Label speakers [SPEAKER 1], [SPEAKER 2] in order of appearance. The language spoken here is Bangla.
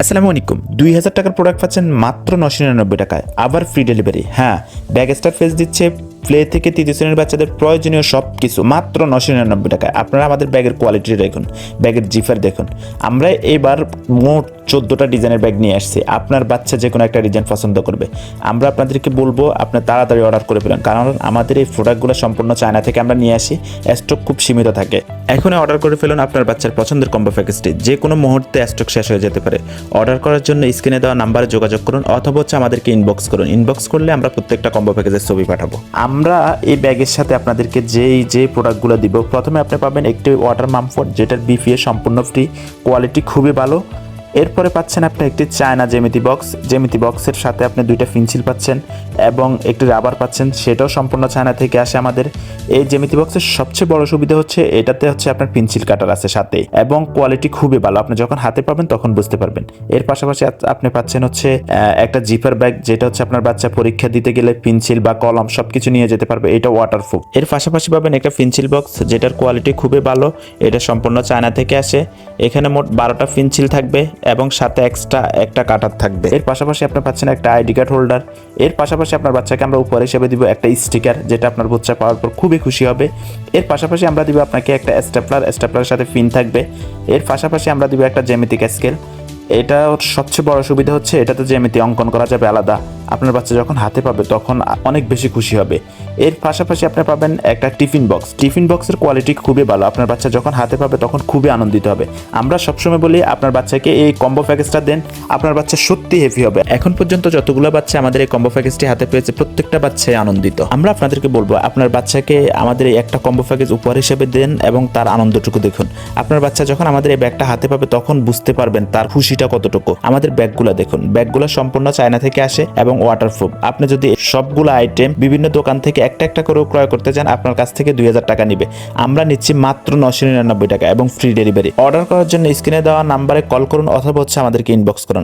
[SPEAKER 1] আসসালামু আলাইকুম। দুই হাজার টাকার প্রোডাক্ট পাচ্ছেন মাত্র নশো নিরানব্বই টাকায়। আবার ফ্রি ডেলিভারি হ্যাঁ ব্যাগ স্টার ফেস দিচ্ছে প্লে থেকে তৃতীয় শ্রেণির বাচ্চাদের প্রয়োজনীয় সব কিছু মাত্র নশো নিরানব্বই টাকায়। আপনারা আমাদের ব্যাগের কোয়ালিটি দেখুন, ব্যাগের জিফার দেখুন। আমরা এবার মোট চোদ্দোটা ডিজাইনের ব্যাগ নিয়ে আসছি। আপনার বাচ্চা যে কোনো একটা ডিজাইন পছন্দ করবে। আমরা আপনাদেরকে বলব আপনার তাড়াতাড়ি অর্ডার করে ফেলেন। কারণ আমাদের এই প্রোডাক্টগুলো সম্পূর্ণ চায়না থেকে আমরা নিয়ে আসি। স্টক খুব সীমিত থাকে। এখনই অর্ডার করে ফেলুন আপনার বাচ্চার পছন্দের কম্বো প্যাকেজটি যে কোনো মুহূর্তে স্টক শেষ হয়ে যেতে পারে। অর্ডার করার জন্য স্ক্রিনে দেওয়া নাম্বারে যোগাযোগ করুন, অথবা হচ্ছে আমাদেরকে ইনবক্স করুন। ইনবক্স করলে আমরা প্রত্যেকটা কম্বো প্যাকেজের ছবি পাঠাবো। আমরা এই ব্যাগের সাথে আপনাদেরকে যেই যে প্রোডাক্টগুলো দিব, প্রথমে আপনি পাবেন একটি ওয়াটার মামফোর্ড যেটার বিফিএ সম্পূর্ণ ফ্রি কোয়ালিটি খুবই ভালো। এরপরে পাচ্ছেন আপনি একটি চায়না জেমিতি বক্স। জেমিতি বক্সের সাথে আপনি দুইটা ফিনসিল পাচ্ছেন এবং একটি রাবার পাচ্ছেন। সেটাও সম্পূর্ণ চায়না থেকে আসে আমাদের। এই জেমিতি বক্সের সবচেয়ে বড় সুবিধা হচ্ছে, এটাতে হচ্ছে আপনার পেন্সিল কাটার আছে সাথে এবং কোয়ালিটি খুবই ভালো। আপনি যখন হাতে পাবেন তখন বুঝতে পারবেন। এর পাশাপাশি আপনি পাচ্ছেন হচ্ছে একটা জিপার ব্যাগ, যেটা হচ্ছে আপনার বাচ্চা পরীক্ষা দিতে গেলে পেন্সিল বা কলম সবকিছু নিয়ে যেতে পারবে। এটা ওয়াটারপ্রুফ এর পাশাপাশি পাবেন একটা পেন্সিল বক্স, যেটার কোয়ালিটি খুবই ভালো। এটা সম্পূর্ণ চায়না থেকে আসে। এখানে মোট বারোটা পেন্সিল থাকবে। এবং সাথে এক্সট্রা একটা কাটার থাকবে। এর পাশাপাশি আপনার পাচ্ছেন একটা আইডি কার্ড হোল্ডার এর পাশাপাশি আপনার বাচ্চাকে আমরা উপহার হিসেবে দিব একটা স্টিকার যেটা আপনার বাচ্চা পাওয়ার পর খুবই খুশি হবে। এর পাশাপাশি আমরা দিব আপনাকে একটা স্টেপলার স্টেপলারের সাথে পিন থাকবে। এর পাশাপাশি আমরা দিব একটা জ্যামিতিক স্কেল এটা সবচেয়ে বড় সুবিধা হচ্ছে, এটাতে জ্যামিতি অঙ্কন করা যাবে আলাদা। আপনার বাচ্চা যখন হাতে পাবে, তখন অনেক বেশি খুশি হবে। এর পাশাপাশি আপনি পাবেন একটা টিফিন বক্স। টিফিন বক্সের কোয়ালিটি খুবই ভালো। আপনার বাচ্চা যখন হাতে পাবে, তখন খুবই আনন্দিত হবে। আমরা সবসময় বলি, আপনার বাচ্চাকে এই কম্বো প্যাকেজটা দেন। আপনার বাচ্চা সত্যি হেভি হবে। এখন পর্যন্ত যতগুলো বাচ্চা আমাদের এই কম্বো প্যাকেজটি হাতে পেয়েছে, প্রত্যেকটা বাচ্চাই আনন্দিত। আমরা আপনাদেরকে বলব, আপনার বাচ্চাকে আমাদের এই একটা কম্বো প্যাকেজ উপহার হিসেবে দেন এবং তার আনন্দটুকু দেখুন। আপনার বাচ্চা যখন আমাদের এই ব্যাগটা হাতে পাবে, তখন বুঝতে পারবেন তার খুশিটা কতটুকু। আমাদের ব্যাগগুলো দেখুন। ব্যাগগুলো সম্পূর্ণ চায়না থেকে আসে এবং ওয়াটারপ্রুফ আপনি যদি সবগুলো আইটেম বিভিন্ন দোকান থেকে একটা একটা করে ক্রয় করতে চান, আপনার কাছ থেকে দুই হাজার টাকা নিবে। আমরা নিচ্ছি মাত্র নশো নিরানব্বই টাকা এবং ফ্রি ডেলিভারি অর্ডার করার জন্য স্ক্রিনে দেওয়া নাম্বারে কল করুন অথবা হচ্ছে আমাদেরকে ইনবক্স করুন।